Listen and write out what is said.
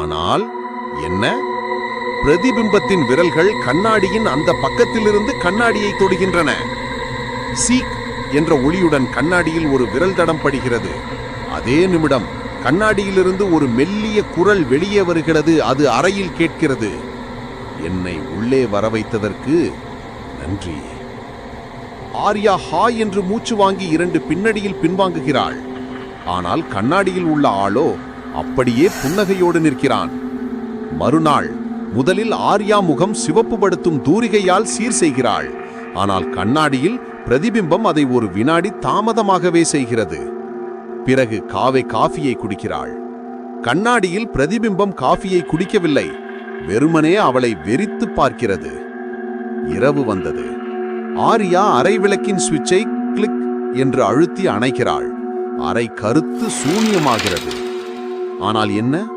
ஆனால் என்ன? பிரதிபிம்பத்தின் விரல்கள் கண்ணாடியின் அந்த பக்கத்திலிருந்து கண்ணாடியை தொடுகின்றன. சீக் என்ற ஒளியுடன் கண்ணாடியில் ஒரு விரல் தடம் படுகிறது. அதே நிமிடம் கண்ணாடியிலிருந்து ஒரு மெல்லிய குரல் வெளியே வருகிறது. அது அறையில் கேட்கிறது. என்னை உள்ளே வர வைத்ததற்கு நன்றி. ஆர்யா ஹாய் என்று மூச்சு வாங்கி இரண்டு பின்னடியில் பின்வாங்குகிறாள். ஆனால் கண்ணாடியில் உள்ள ஆளோ அப்படியே புன்னகையோடு நிற்கிறான். மறுநாள் முதலில் ஆர்யா முகம் சிவப்புபடுத்தும் தூரிகையால் சீர் செய்கிறாள். ஆனால் கண்ணாடியில் பிரதிபிம்பம் அதை ஒரு வினாடி தாமதமாகவே செய்கிறது. பிறகு காவை காஃபியை குடிக்கிறாள். கண்ணாடியில் பிரதிபிம்பம் காஃபியை குடிக்கவில்லை. வெறுமனே அவளை வெறித்து பார்க்கிறது. இரவு வந்தது. ஆர்யா அரை விளக்கின் சுவிட்சை கிளிக் என்று அழுத்தி அணைக்கிறாள். அரை கருத்து சூன்யமாகிறது. ஆனால் என்ன?